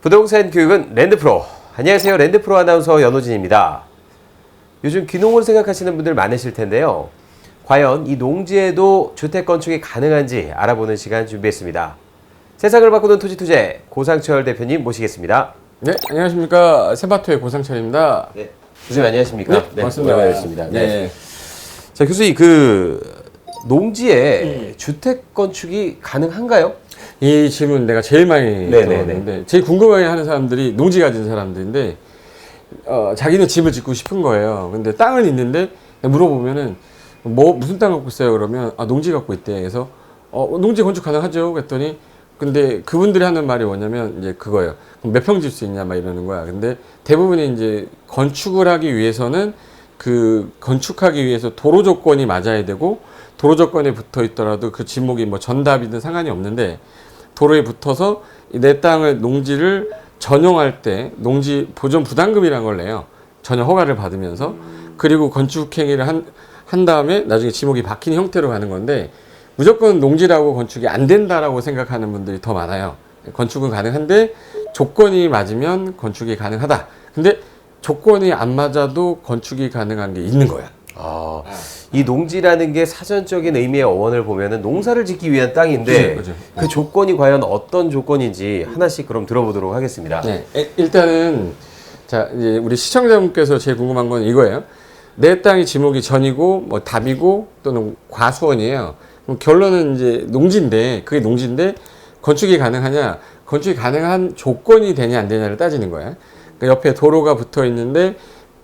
부동산 교육은 랜드프로. 안녕하세요. 랜드프로 아나운서 연호진입니다. 요즘 귀농을 생각하시는 분들 많으실 텐데요. 과연 이 농지에도 주택 건축이 가능한지 알아보는 시간 준비했습니다. 세상을 바꾸는 토지 투재 고상철 대표님 모시겠습니다. 네, 안녕하십니까. 세바토의 고상철입니다. 네. 교수님 안녕하십니까? 반갑습니다. 반갑습니다. 네. 네. 자, 교수님 그 농지에 주택 건축이 가능한가요? 이 질문 내가 제일 많이 네네네. 들었는데 제일 궁금해하는 사람들이 농지 가진 사람들인데 어, 자기는 집을 짓고 싶은 거예요. 근데 땅은 있는데 물어보면은 뭐 무슨 땅 갖고 있어요? 그러면 아 농지 갖고 있대. 그래서 어 농지 건축 가능하죠? 그랬더니 근데 그분들이 하는 말이 뭐냐면 이제 그거예요. 몇 평 질 수 있냐 막 이러는 거야. 근데 대부분이 이제 건축을 하기 위해서는 그 건축하기 위해서 도로 조건이 맞아야 되고 도로 조건에 붙어 있더라도 그 지목이 뭐 전답이든 상관이 없는데 도로에 붙어서 이내 땅을 농지를 전용할 때 농지 보존 부담금이라는 걸 내요. 전혀 허가를 받으면서 그리고 건축 행위를 한, 한 다음에 나중에 지목이 박힌 형태로 가는 건데 무조건 농지라고 건축이 안 된다라고 생각하는 분들이 더 많아요. 건축은 가능한데 조건이 맞으면 건축이 가능하다. 근데 조건이 안 맞아도 건축이 가능한 게 있는 거야. 아, 이 농지라는 게 사전적인 의미의 어원을 보면은 농사를 짓기 위한 땅인데 그죠, 그죠. 그 조건이 과연 어떤 조건인지 하나씩 그럼 들어보도록 하겠습니다. 네, 에, 일단은 자 이제 우리 시청자분께서 제일 궁금한 건 이거예요. 내 땅이 지목이 전이고 뭐 답이고 또는 과수원이에요. 그럼 결론은 이제 농지인데 그게 농지인데 건축이 가능하냐? 건축이 가능한 조건이 되냐 안 되냐를 따지는 거야. 그 옆에 도로가 붙어 있는데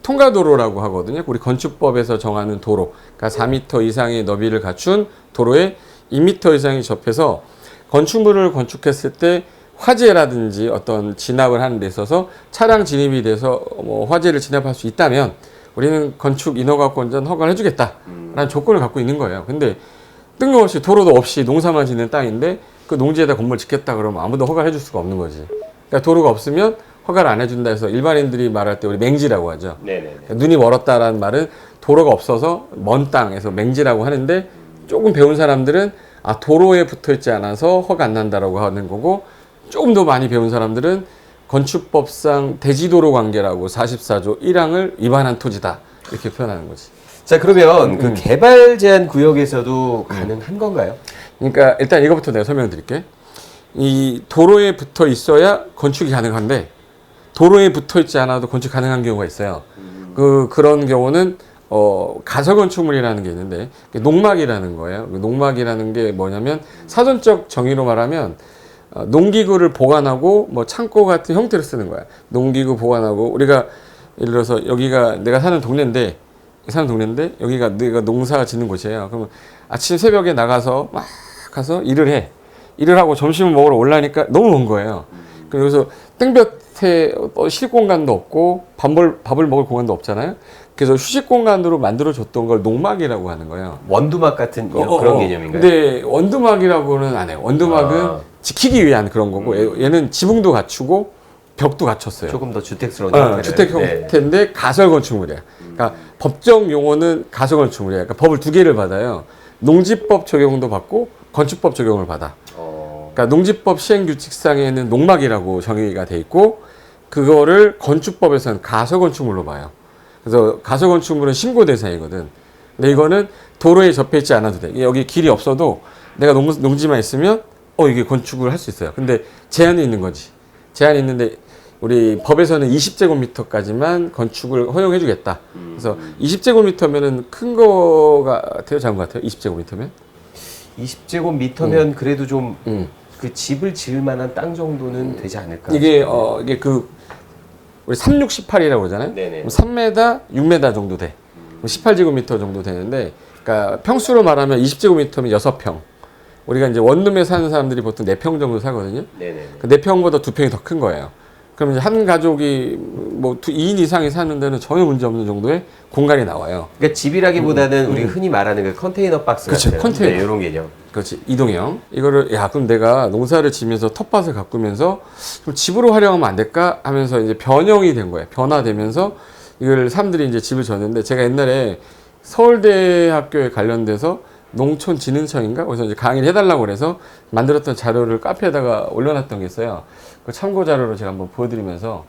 통과도로라고 하거든요. 우리 건축법에서 정하는 도로. 그러니까 4m 이상의 너비를 갖춘 도로에 2m 이상이 접해서 건축물을 건축했을 때 화재라든지 어떤 진압을 하는 데 있어서 차량 진입이 돼서 뭐 화재를 진압할 수 있다면 우리는 건축 인허가권자는 허가를 해주겠다라는 조건을 갖고 있는 거예요. 근데 뜬금없이 도로도 없이 농사만 짓는 땅인데 그 농지에다 건물 짓겠다 그러면 아무도 허가를 해줄 수가 없는 거지. 그러니까 도로가 없으면 허가를 안 해준다 해서 일반인들이 말할 때 우리 맹지라고 하죠. 그러니까 눈이 멀었다라는 말은 도로가 없어서 먼 땅에서 맹지라고 하는데 조금 배운 사람들은 아 도로에 붙어 있지 않아서 허가 안 난다라고 하는 거고 조금 더 많이 배운 사람들은 건축법상 대지도로 관계라고 44조 1항을 위반한 토지다 이렇게 표현하는 거지. 자 그러면 음. 그 개발 제한 구역에서도 가능한 건가요? 그러니까 일단 이거부터 내가 설명드릴게. 이 도로에 붙어 있어야 건축이 가능한데 도로에 붙어 있지 않아도 건축 가능한 경우가 있어요. 그 그런 경우는 어 가설 건축물이라는 게 있는데 농막이라는 거예요. 그 농막이라는 게 뭐냐면 사전적 정의로 말하면 어, 농기구를 보관하고 뭐 창고 같은 형태로 쓰는 거야. 농기구 보관하고 우리가 예를 들어서 여기가 내가 사는 동네인데 사는 동네인데 여기가 내가 농사 짓는 곳이에요. 그러면 아침 새벽에 나가서 막 가서 일을 해. 일을 하고 점심을 먹으러 올라니까 너무 먼 거예요. 그래서 땡볕에 어, 쉴 공간도 없고 밥을 밥을 먹을 공간도 없잖아요. 그래서 휴식 공간으로 만들어 줬던 걸 농막이라고 하는 거예요. 원두막 같은 이런 어, 그런 어. 개념인가요? 근데 원두막이라고는 안 해요. 원두막은 아. 지키기 위한 그런 거고 얘- 얘는 지붕도 갖추고 벽도 갖췄어요. 조금 더 주택스러운 어, 형태를. 주택 네. 형태인데 가설 건축물이야. 그러니까 법정 용어는 가설 건축물이야. 그러니까 법을 두 개를 받아요. 농지법 적용도 받고 건축법 적용을 받아. 어, 그러니까 농지법 시행 규칙상에는 농막이라고 정의가 돼 있고 그거를 건축법에서는 가설 건축물로 봐요. 그래서 가설 건축물은 신고 대상이거든. 근데 이거는 도로에 접해 있지 않아도 돼. 여기 길이 없어도 내가 농, 농지만 있으면 어 이게 건축을 할 수 있어요. 근데 제한이 있는 거지. 제한이 있는데 우리 법에서는 20제곱미터까지만 건축을 허용해 주겠다. 그래서 20제곱미터면은 큰 거가 같아요, 작은 거 같아요? 20제곱미터면? 20제곱미터면 그래도 좀 그 음. 집을 지을 만한 땅 정도는 되지 않을까? 이게 어 이게 그 우리 3618이라고 그러잖아요. 네네. 3m, 6m 정도 돼. 18제곱미터 정도 되는데, 그러니까 평수로 말하면 20제곱미터면 6평. 우리가 이제 원룸에 사는 사람들이 보통 4평 정도 사거든요. 네네. 그 4평보다 2평이 더 큰 거예요. 이제 한 가족이 뭐 2인 이상이 사는 데는 전혀 문제 없는 정도의 공간이 나와요. 그러니까 집이라기보다는 우리 흔히 말하는 그 컨테이너 박스 음. 그쵸, 같은 컨테이너. 네, 이런 개념. 그렇지 이동형 이거를 야 그럼 내가 농사를 지면서 텃밭을 가꾸면서 좀 집으로 활용하면 안 될까 하면서 이제 변형이 된 거예요 변화되면서 이걸 사람들이 이제 집을 졌는데 제가 옛날에 서울대학교에 관련돼서 농촌진흥청인가 거기서 이제 강의를 해달라고 그래서 만들었던 자료를 카페에다가 올려놨던 게 있어요 그 참고 자료로 제가 한번 보여드리면서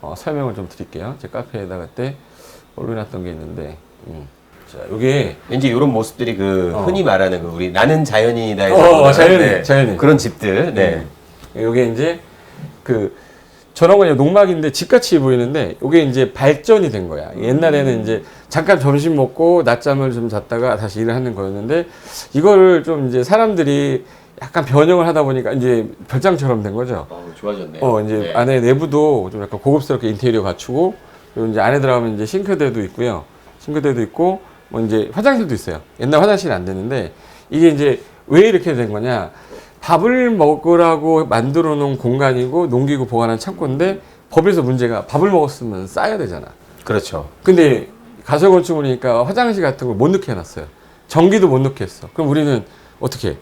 어, 설명을 좀 드릴게요 제 카페에다가 때 올려놨던 게 있는데 음. 자 요게 왠지 이런 모습들이 그 어. 흔히 말하는 그 우리 나는 자연인이다에서 어, 보는, 자연인, 자연인. 그런 집들. 네. 요게 이제 그 저런 건 농막인데 집같이 보이는데 요게 이제 발전이 된 거야. 옛날에는 이제 잠깐 점심 먹고 낮잠을 좀 잤다가 다시 일을 하는 거였는데 이거를 좀 이제 사람들이 약간 변형을 하다 보니까 이제 별장처럼 된 거죠. 어, 좋아졌네요. 어 이제 네. 안에 내부도 좀 약간 고급스럽게 인테리어 갖추고 그리고 이제 안에 들어가면 이제 싱크대도 있고요. 싱크대도 있고 뭐 이제 화장실도 있어요. 옛날 화장실이 안 되는데 이게 이제 왜 이렇게 된 거냐? 밥을 먹으라고 만들어 놓은 공간이고 농기구 보관한 창고인데 법에서 문제가 밥을 먹었으면 싸야 되잖아. 그렇죠. 근데 가설 건축물이니까 화장실 같은 걸 못 넣게 해놨어요. 전기도 못 넣게 했어. 그럼 우리는 어떻게 해?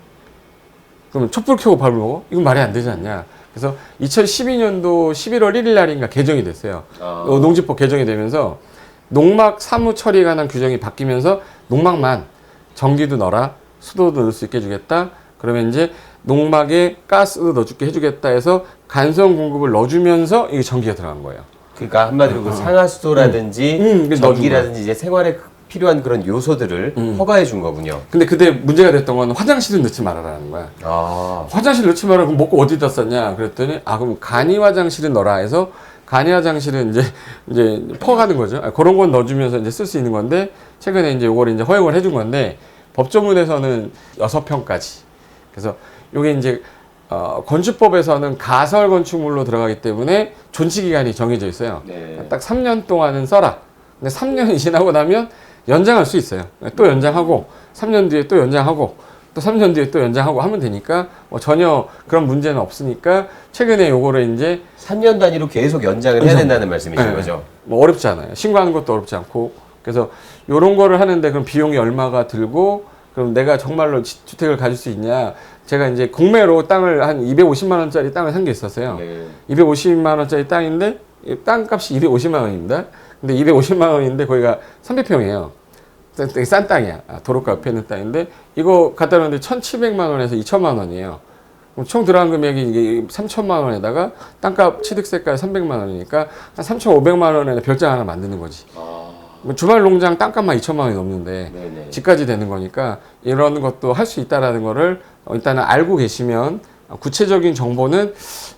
그러면 촛불 켜고 밥을 먹어? 이건 말이 안 되지 않냐? 그래서 2012년도 11월 1일 날인가 개정이 됐어요. 아. 어, 농지법 개정이 되면서 농막 사무 처리에 관한 규정이 바뀌면서 농막만 전기도 넣어라, 수도도 넣을 수 있게 해주겠다. 그러면 이제 농막에 가스도 넣어줄게 해주겠다 해서 간선 공급을 넣어주면서 이게 전기가 들어간 거예요. 그러니까 한마디로 그 상하수도라든지 음, 음, 전기라든지 이제 생활에 필요한 그런 요소들을 음. 허가해 준 거군요. 근데 그때 문제가 됐던 건 화장실은 넣지 말아라는 거야. 아. 화장실 넣지 마라. 그럼 먹고 어디다 썼냐? 그랬더니 아 그럼 간이 화장실은 넣어라 해서 간이 화장실은 이제 이제 퍼가는 거죠. 아, 그런 건 넣어주면서 이제 쓸 수 있는 건데 최근에 이제 요걸 이제 허용을 해준 건데 법조문에서는 여섯 평까지. 그래서 요게 이제 어, 건축법에서는 가설 건축물로 들어가기 때문에 존치 기간이 정해져 있어요. 네. 딱 3년 동안은 써라. 근데 3년이 지나고 나면 연장할 수 있어요. 또 연장하고 3년 뒤에 또 연장하고 또 3년 뒤에 또 연장하고 하면 되니까 뭐 전혀 그런 문제는 없으니까 최근에 요거를 이제 3년 단위로 계속 연장을 해야 된다는 말씀이신 네. 거죠. 뭐 어렵지 않아요. 신고하는 것도 어렵지 않고 그래서 요런 거를 하는데 그럼 비용이 얼마가 들고 그럼 내가 정말로 지- 주택을 가질 수 있냐? 제가 이제 공매로 땅을 한 250만 원짜리 땅을 산 게 있었어요. 네. 250만 원짜리 땅인데 이 땅값이 250만 원입니다. 근데 250만 원인데 거기가 300평이에요. 되게 싼 땅이야. 아, 도로가 옆에 있는 땅인데 이거 갖다 놓는데 1,700만 원에서 2천만 원이에요. 그럼 총 들어간 금액이 이게 3천만 원에다가 땅값 취득세까지 300만 원이니까 한 3,500만 원에 별장 하나 만드는 거지. 아. 뭐 주말 농장 땅값만 2천만 원이 넘는데 네네. 집까지 되는 거니까 이런 것도 할 수 있다라는 거를 어, 일단은 알고 계시면 어, 구체적인 정보는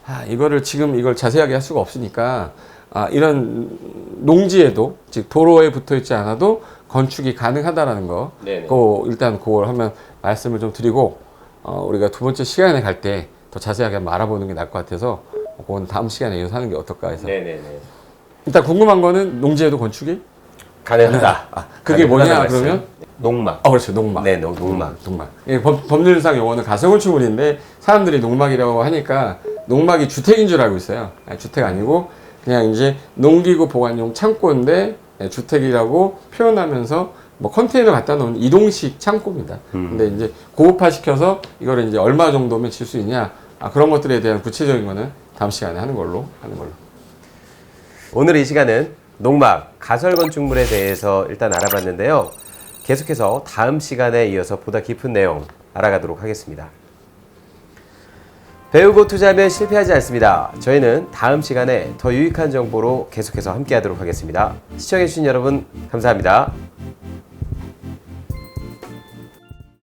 아, 이거를 지금 이걸 자세하게 할 수가 없으니까 아, 이런 농지에도 즉 도로에 붙어 있지 않아도 건축이 가능하다라는 거. 네네. 그 일단 그걸 하면 말씀을 좀 드리고 어, 우리가 두 번째 시간에 갈 때 더 자세하게 한번 알아보는 게 나을 것 같아서 그건 다음 시간에 이어서 하는 게 어떨까 해서 네네네. 일단 궁금한 거는 농지에도 건축이 가능하다. 아, 그게 뭐냐, 말씀. 그러면? 농막. 어 그렇죠 농막 네, 농- 농막. 농막 예, 법, 법률상 용어는 가설건축물인데 사람들이 농막이라고 하니까 농막이 주택인 줄 알고 있어요 아니, 주택 아니고 그냥 이제 농기구 보관용 창고인데 예, 주택이라고 표현하면서 뭐 컨테이너 갖다 놓은 이동식 창고입니다 음. 근데 이제 고급화 시켜서 이거를 이제 얼마 정도면 질수 있냐 아, 그런 것들에 대한 구체적인 거는 다음 시간에 하는 걸로 하는 걸로 오늘 이 시간은 농막, 가설 건축물에 대해서 일단 알아봤는데요. 계속해서 다음 시간에 이어서 보다 깊은 내용 알아가도록 하겠습니다. 배우고 투자하면 실패하지 않습니다. 저희는 다음 시간에 더 유익한 정보로 계속해서 함께 하도록 하겠습니다. 시청해주신 여러분, 감사합니다.